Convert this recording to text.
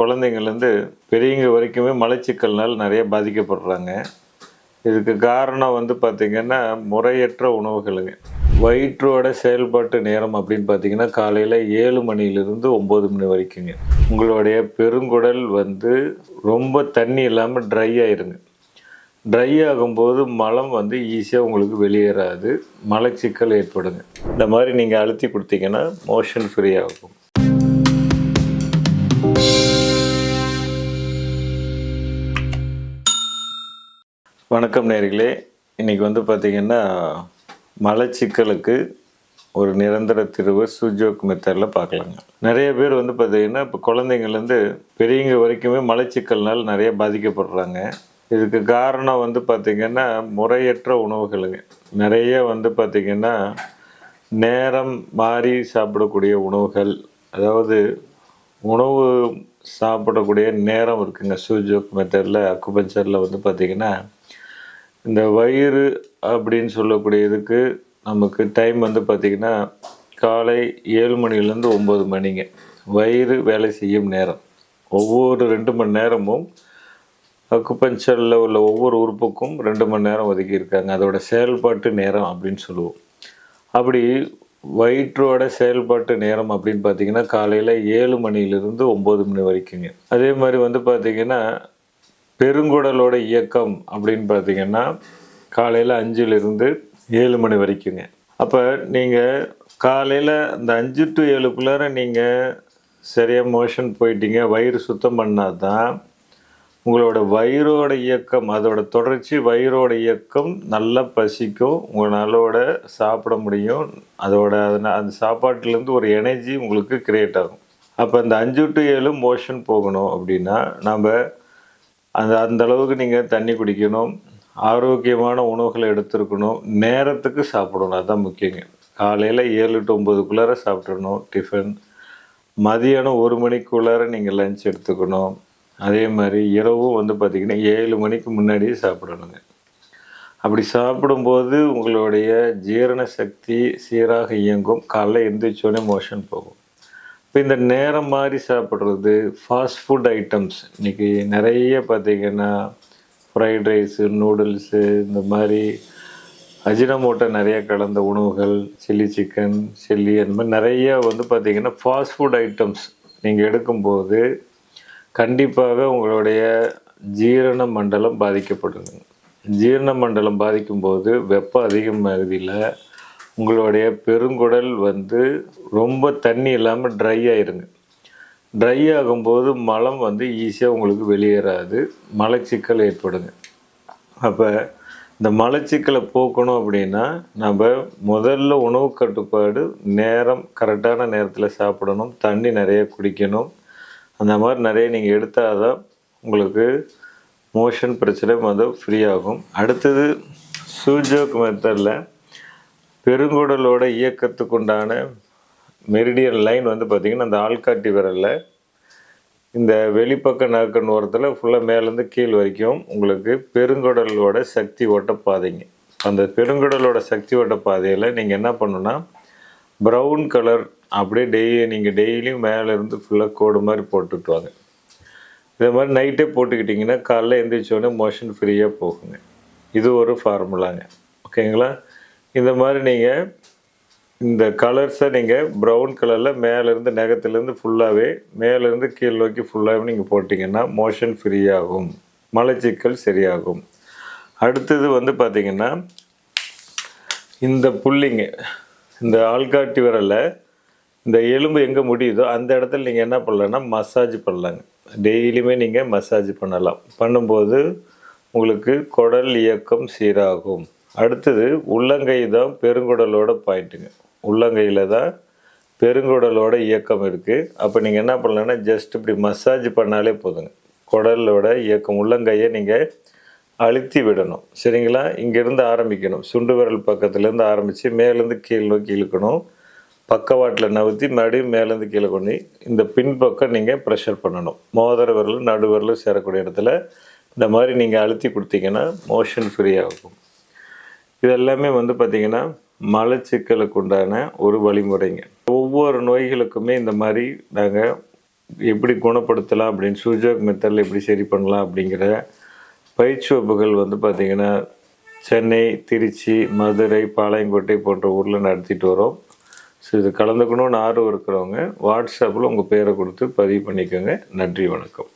குழந்தைங்கள்லேருந்து பெரியவங்க வரைக்குமே மலச்சிக்கல்னால் நிறைய பாதிக்கப்படுறாங்க. இதுக்கு காரணம் வந்து பார்த்திங்கன்னா முறையற்ற உணவுகளுங்க. வயிற்றோட செயல்பாட்டு நேரம் அப்படின்னு பார்த்தீங்கன்னா காலையில் ஏழு மணிலிருந்து ஒம்பது மணி வரைக்குங்க. உங்களுடைய பெருங்குடல் வந்து ரொம்ப தண்ணி இல்லாமல் ட்ரை ஆயிருங்க. ட்ரை ஆகும்போது மலம் வந்து ஈஸியாக உங்களுக்கு வெளியேறாது. மலச்சிக்கல் ஏற்படுங்க. இந்த மாதிரி நீங்கள் அழுத்தி கொடுத்தீங்கன்னா மோஷன் ஃப்ரீ ஆகும். வணக்கம் நேர்களே. இன்றைக்கி வந்து பார்த்திங்கன்னா மலச்சிக்கலுக்கு ஒரு நிரந்தர தீர்வு சுஜோக் மெத்தடில் பார்க்கலாங்க நிறைய பேர் வந்து பார்த்திங்கன்னா இப்போ குழந்தைங்கள்லேருந்து பெரியவங்க வரைக்குமே மலச்சிக்கல்னால் நிறைய பாதிக்கப்படுறாங்க. இதுக்கு காரணம் வந்து பார்த்திங்கன்னா முறையற்ற உணவுகளுங்க. நிறைய வந்து பார்த்திங்கன்னா நேரம் மாறி சாப்பிடக்கூடிய உணவுகள் அதாவது உணவு சாப்பிடக்கூடிய நேரம் இருக்குங்க. சூஜோக் மெத்தடில் அக்குபஞ்சரில் வந்து பார்த்திங்கன்னா இந்த வயிறு அப்படின்னு சொல்லக்கூடியதுக்கு நமக்கு டைம் வந்து பார்த்திங்கன்னா காலை ஏழு மணிலேருந்து ஒம்பது மணிங்க. வயிறு வேலை செய்யும் நேரம். ஒவ்வொரு ரெண்டு மணி நேரமும் அக்குப்பஞ்சரில் உள்ள ஒவ்வொரு உறுப்புக்கும் ரெண்டு மணி நேரம் ஒதுக்கியிருக்காங்க அதோட செயல்பாட்டு நேரம் அப்படின்னு சொல்லுவோம். அப்படி வயிற்றோட செயல்பாட்டு நேரம் அப்படின்னு பார்த்தீங்கன்னா காலையில் ஏழு மணிலிருந்து ஒம்பது மணி வரைக்குங்க. அதே மாதிரி வந்து பார்த்திங்கன்னா பெருங்குடலோட இயக்கம் அப்படின்னு பார்த்தீங்கன்னா காலையில் அஞ்சுலேருந்து ஏழு மணி வரைக்குங்க. அப்போ நீங்கள் காலையில் அந்த அஞ்சு டு ஏழுக்குள்ளார நீங்கள் சரியாக மோஷன் போயிட்டீங்க வயிறு சுத்தம் பண்ணால் தான் உங்களோட வயிறோட இயக்கம் அதோட தொடர்ச்சி வயிறோட இயக்கம் நல்லா பசிக்கும் உங்களாலோட சாப்பிட முடியும் அதோட அதனால் அந்த சாப்பாட்டிலேருந்து ஒரு எனர்ஜி உங்களுக்கு க்ரியேட் ஆகும். அப்போ இந்த அஞ்சு டு ஏழு மோஷன் போகணும் அப்படின்னா நம்ம அந்த அந்த அளவுக்கு நீங்கள் தண்ணி குடிக்கணும் ஆரோக்கியமான உணவுகளை எடுத்துருக்கணும் நேரத்துக்கு சாப்பிடணும் அதுதான் முக்கியங்க. காலையில் ஏழு டு ஒம்பதுக்குள்ளார சாப்பிட்றணும் டிஃபன் மதியானம் ஒரு மணிக்குள்ளார நீங்கள் லஞ்ச் எடுத்துக்கணும். அதே மாதிரி இரவும் வந்து பார்த்திங்கன்னா ஏழு மணிக்கு முன்னாடியே சாப்பிடணுங்க. அப்படி சாப்பிடும்போது உங்களுடைய ஜீரண சக்தி சீராக இயங்கும். காலைல எந்திரிச்சோடனே மோஷன் போகும். இப்போ இந்த நேரம் மாதிரி சாப்பிட்றது ஃபாஸ்ட் ஃபுட் ஐட்டம்ஸ் இன்றைக்கி நிறைய பார்த்திங்கன்னா ஃப்ரைட் ரைஸு நூடுல்ஸு இந்த மாதிரி அஜினமோட்டோ நிறைய கலந்த உணவுகள் சில்லி சிக்கன் சில்லி அந்த மாதிரி நிறைய வந்து பார்த்திங்கன்னா ஃபாஸ்ட் ஃபுட் ஐட்டம்ஸ் நீங்கள் எடுக்கும்போது கண்டிப்பாக உங்களுடைய ஜீரண மண்டலம் பாதிக்கப்படுதுங்க. ஜீரண மண்டலம் பாதிக்கும்போது வெப்பம் அதிகமாகுதியில் உங்களுடைய பெருங்குடல் வந்து ரொம்ப தண்ணி இல்லாமல் ட்ரை ஆயிருங்க. ட்ரை ஆகும்போது மலம் வந்து ஈஸியாக உங்களுக்கு வெளியேறாது. மலச்சிக்கல் ஏற்படுங்க. அப்போ இந்த மலச்சிக்கலை போக்கணும் அப்படின்னா நம்ம முதல்ல உணவு கட்டுப்பாடு நேரம் கரெக்டான நேரத்தில் சாப்பிடணும். தண்ணி நிறைய குடிக்கணும். அந்த மாதிரி நிறைய நீங்கள் எடுத்தால் தான் உங்களுக்கு மோஷன் பிரச்சனை வந்து ஃப்ரீ ஆகும். அடுத்தது சூஜோக் மெத்தடில் பெருங்குடலோட இயக்கத்துக்கு உண்டான மெரிடியன் லைன் வந்து பார்த்திங்கன்னா அந்த ஆள்காட்டி விரலில். இந்த வெளிப்பக்க நாக்கன் ஓரத்தில் ஃபுல்லாக மேலேருந்து கீழ் வரைக்கும் உங்களுக்கு பெருங்குடலோட சக்தி ஓட்ட பாதைங்க. அந்த பெருங்குடலோட சக்தி ஓட்ட பாதையில் நீங்கள் என்ன பண்ணணும்னா ப்ரௌன் கலர் அப்படியே டெய்லி நீங்கள் டெய்லியும் மேலேருந்து ஃபுல்லாக கோடு மாதிரி போட்டுட்டு வாங்க இதே மாதிரி நைட்டே போட்டுக்கிட்டிங்கன்னா காலைல எந்திரிச்சோடனே மோஷன் ஃப்ரீயாக போகுங்க. இது ஒரு ஃபார்முலாங்க ஓகேங்களா இந்த மாதிரி நீங்கள் இந்த கலர்ஸை நீங்கள் ப்ரௌன் கலரில் மேலேருந்து நகத்துலேருந்து ஃபுல்லாகவே மேலேருந்து கீழ் நோக்கி ஃபுல்லாகவே நீங்கள் போட்டிங்கன்னா மோஷன் ஃப்ரீயாகும் மலச்சிக்கல் சரியாகும். அடுத்தது வந்து பார்த்திங்கன்னா இந்த புள்ளிங்க இந்த ஆள்காட்டி விரல்ல இந்த எலும்பு எங்கே முடியுதோ அந்த இடத்துல நீங்கள் என்ன பண்ணலான்னா மசாஜ் பண்ணலாங்க. டெய்லியுமே நீங்கள் மசாஜ் பண்ணலாம். பண்ணும்போது உங்களுக்கு குடல் இயக்கம் சீராகும். அடுத்தது உள்ளங்கை தான் பெருங்குடலோட பாயிண்ட்டுங்க. உள்ளங்கையில் தான் பெருங்குடலோட இயக்கம் இருக்குது அப்போ நீங்கள் என்ன பண்ணலான்னா ஜஸ்ட் இப்படி மசாஜ் பண்ணாலே போதுங்க. குடலோட இயக்கம் உள்ளங்கையை நீங்கள் அழுத்தி விடணும். சரிங்களா? இங்கேருந்து ஆரம்பிக்கணும். சுண்டு விரல் பக்கத்துலேருந்து ஆரம்பித்து மேலேருந்து கீழ் நோக்கி இழுக்கணும். பக்கவாட்டில் நவுத்தி மறுபடியும் மேலேருந்து கீழே கொண்டு இந்த பின்பக்கம் நீங்கள் ப்ரெஷர் பண்ணணும். மோதிர விரலும் நடுவிரலும் சேரக்கூடிய இடத்துல இந்த மாதிரி நீங்கள் அழுத்தி கொடுத்தீங்கன்னா மோஷன் ஃப்ரீ ஆகும். இதெல்லாமே வந்து பார்த்திங்கன்னா மலச்சிக்கலுக்கு உண்டான ஒரு வழிமுறைங்க. ஒவ்வொரு நோய்களுக்குமே இந்த மாதிரி நாங்கள் எப்படி குணப்படுத்தலாம் அப்படின்னு சூஜோக் மெத்தடில் எப்படி சரி பண்ணலாம் அப்படிங்கிற பயிற்சி வகுப்புகள் வந்து பார்த்திங்கன்னா சென்னை திருச்சி மதுரை பாளையங்கோட்டை போன்ற ஊரில் நடத்திட்டு வரோம். ஸோ இது கலந்துக்கணும்னு ஆர்வம் இருக்கிறவங்க வாட்ஸ்அப்பில் உங்கள் பேரை கொடுத்து பதிவு பண்ணிக்கோங்க. நன்றி வணக்கம்.